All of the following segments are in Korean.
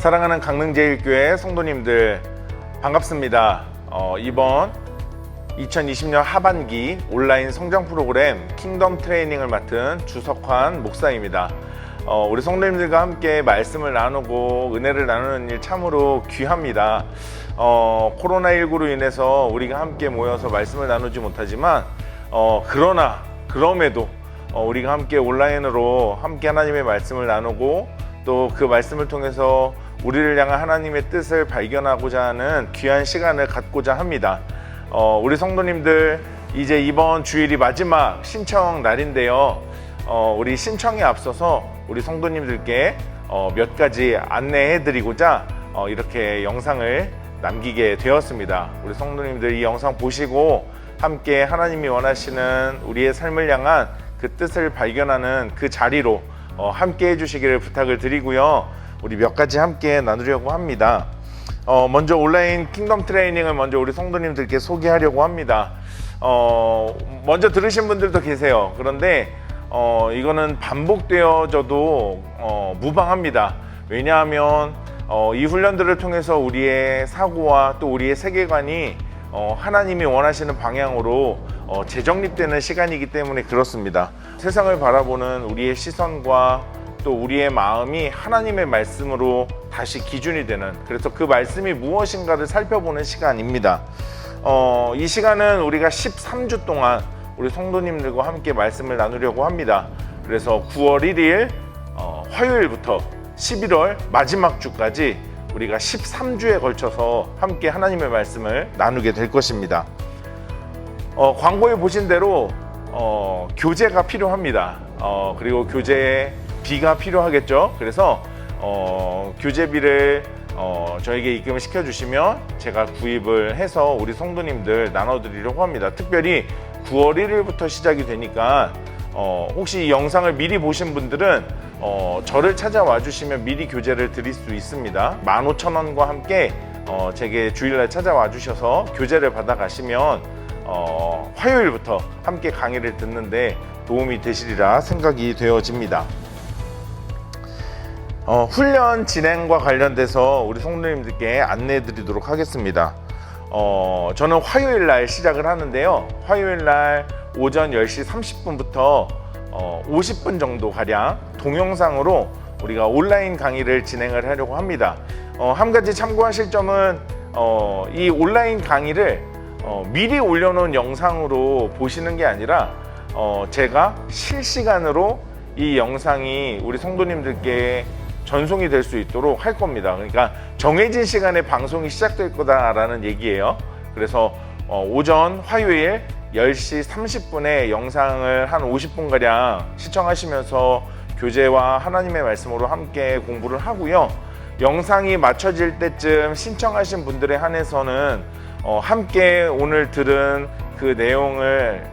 사랑하는 강릉제일교회 성도님들 반갑습니다. 어, 이번 2020년 하반기 온라인 성장 프로그램 킹덤 트레이닝을 맡은 주석환 목사입니다. 어, 우리 성도님들과 함께 말씀을 나누고 은혜를 나누는 일 참으로 귀합니다. 어, 코로나19로 인해서 우리가 함께 모여서 말씀을 나누지 못하지만 어, 그러나 그럼에도 어, 우리가 함께 온라인으로 함께 하나님의 말씀을 나누고 또 그 말씀을 통해서 우리를 향한 하나님의 뜻을 발견하고자 하는 귀한 시간을 갖고자 합니다. 어, 우리 성도님들 이제 이번 주일이 마지막 신청 날인데요. 어, 우리 신청에 앞서서 우리 성도님들께 어, 몇 가지 안내해 드리고자 어, 이렇게 영상을 남기게 되었습니다. 우리 성도님들 이 영상 보시고 함께 하나님이 원하시는 우리의 삶을 향한 그 뜻을 발견하는 그 자리로 어, 함께 해주시기를 부탁을 드리고요. 우리 몇 가지 함께 나누려고 합니다. 어, 먼저 온라인 킹덤 트레이닝을 먼저 우리 성도님들께 소개하려고 합니다. 어, 먼저 들으신 분들도 계세요. 그런데 어, 이거는 반복되어져도 어, 무방합니다. 왜냐하면 어, 이 훈련들을 통해서 우리의 사고와 또 우리의 세계관이 어, 하나님이 원하시는 방향으로 어, 재정립되는 시간이기 때문에 그렇습니다. 세상을 바라보는 우리의 시선과 또 우리의 마음이 하나님의 말씀으로 다시 기준이 되는 그래서 그 말씀이 무엇인가를 살펴보는 시간입니다. 어, 이 시간은 우리가 13주 동안 우리 성도님들과 함께 말씀을 나누려고 합니다. 그래서 9월 1일 어, 화요일부터 11월 마지막 주까지 우리가 13주에 걸쳐서 함께 하나님의 말씀을 나누게 될 것입니다. 어, 광고에 보신 대로 어, 교재가 필요합니다. 어, 그리고 교재에 비가 필요하겠죠. 그래서 어, 교재비를 어, 저에게 입금을 시켜주시면 제가 구입을 해서 우리 성도님들 나눠드리려고 합니다. 특별히 9월 1일부터 시작이 되니까 어, 혹시 이 영상을 미리 보신 분들은 어, 저를 찾아와 주시면 미리 교재를 드릴 수 있습니다. 15,000원과 함께 어, 제게 주일날 찾아와 주셔서 교재를 받아 가시면 어, 화요일부터 함께 강의를 듣는데 도움이 되시리라 생각이 되어집니다. 어, 훈련 진행과 관련돼서 우리 성도님들께 안내해 드리도록 하겠습니다. 어, 저는 화요일 날 시작을 하는데요. 화요일 날 오전 10시 30분부터 어, 50분 정도 가량 동영상으로 우리가 온라인 강의를 진행을 하려고 합니다. 어, 한 가지 참고하실 점은 어, 이 온라인 강의를 어, 미리 올려놓은 영상으로 보시는 게 아니라 어, 제가 실시간으로 이 영상이 우리 성도님들께 전송이 될 수 있도록 할 겁니다. 그러니까 정해진 시간에 방송이 시작될 거다라는 얘기예요. 그래서 어, 오전 화요일 10시 30분에 영상을 한 50분가량 시청하시면서 교재와 하나님의 말씀으로 함께 공부를 하고요. 영상이 맞춰질 때쯤 신청하신 분들에 한해서는 어, 함께 오늘 들은 그 내용을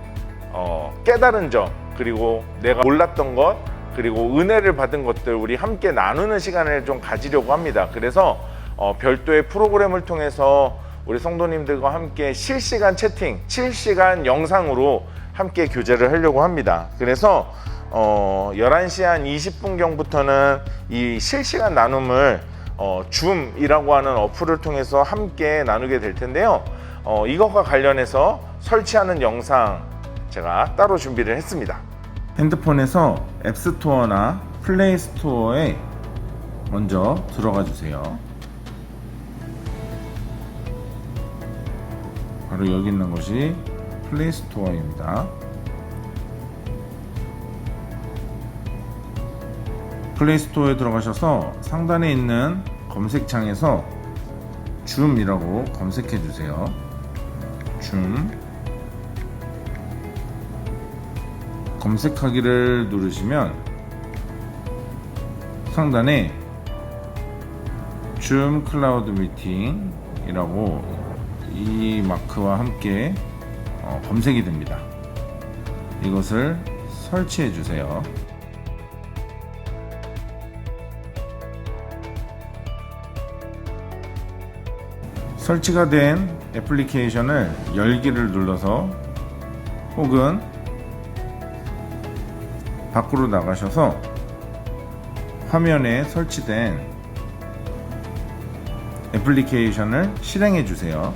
어, 깨달은 점 그리고 내가 몰랐던 것 그리고 은혜를 받은 것들 우리 함께 나누는 시간을 좀 가지려고 합니다. 그래서 어, 별도의 프로그램을 통해서 우리 성도님들과 함께 실시간 채팅, 실시간 영상으로 함께 교제를 하려고 합니다. 그래서 어, 11시 한 20분경부터는 이 실시간 나눔을 어, 줌이라고 하는 어플을 통해서 함께 나누게 될 텐데요. 어, 이것과 관련해서 설치하는 영상 제가 따로 준비를 했습니다. 핸드폰에서 앱스토어나 플레이스토어에 먼저 들어가 주세요. 바로 여기 있는 것이 플레이스토어입니다. 플레이스토어에 들어가셔서 상단에 있는 검색창에서 줌이라고 검색해 주세요. 줌. 검색하기를 누르시면 상단에 줌 클라우드 미팅이라고 이 마크와 함께 어, 검색이 됩니다. 이것을 설치해 주세요. 설치가 된 애플리케이션을 열기를 눌러서 혹은 밖으로 나가셔서 화면에 설치된 애플리케이션을 실행해 주세요.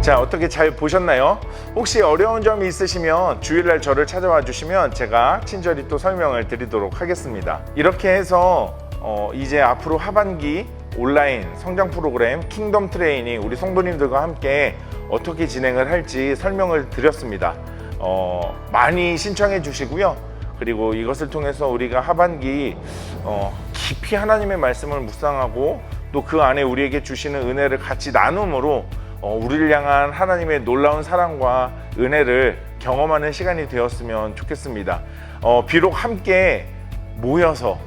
자 어떻게 잘 보셨나요? 혹시 어려운 점이 있으시면 주일날 저를 찾아와 주시면 제가 친절히 또 설명을 드리도록 하겠습니다. 이렇게 해서 어, 이제 앞으로 하반기 온라인 성장 프로그램 킹덤 트레이닝 우리 성도님들과 함께 어떻게 진행을 할지 설명을 드렸습니다. 어, 많이 신청해 주시고요. 그리고 이것을 통해서 우리가 하반기 어, 깊이 하나님의 말씀을 묵상하고 또 그 안에 우리에게 주시는 은혜를 같이 나눔으로 어, 우리를 향한 하나님의 놀라운 사랑과 은혜를 경험하는 시간이 되었으면 좋겠습니다. 어, 비록 함께 모여서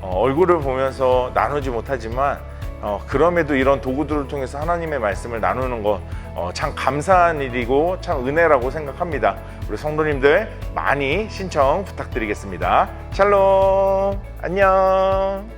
어, 얼굴을 보면서 나누지 못하지만 어, 그럼에도 이런 도구들을 통해서 하나님의 말씀을 나누는 것 어, 참 감사한 일이고 참 은혜라고 생각합니다. 우리 성도님들 많이 신청 부탁드리겠습니다. 샬롬 안녕.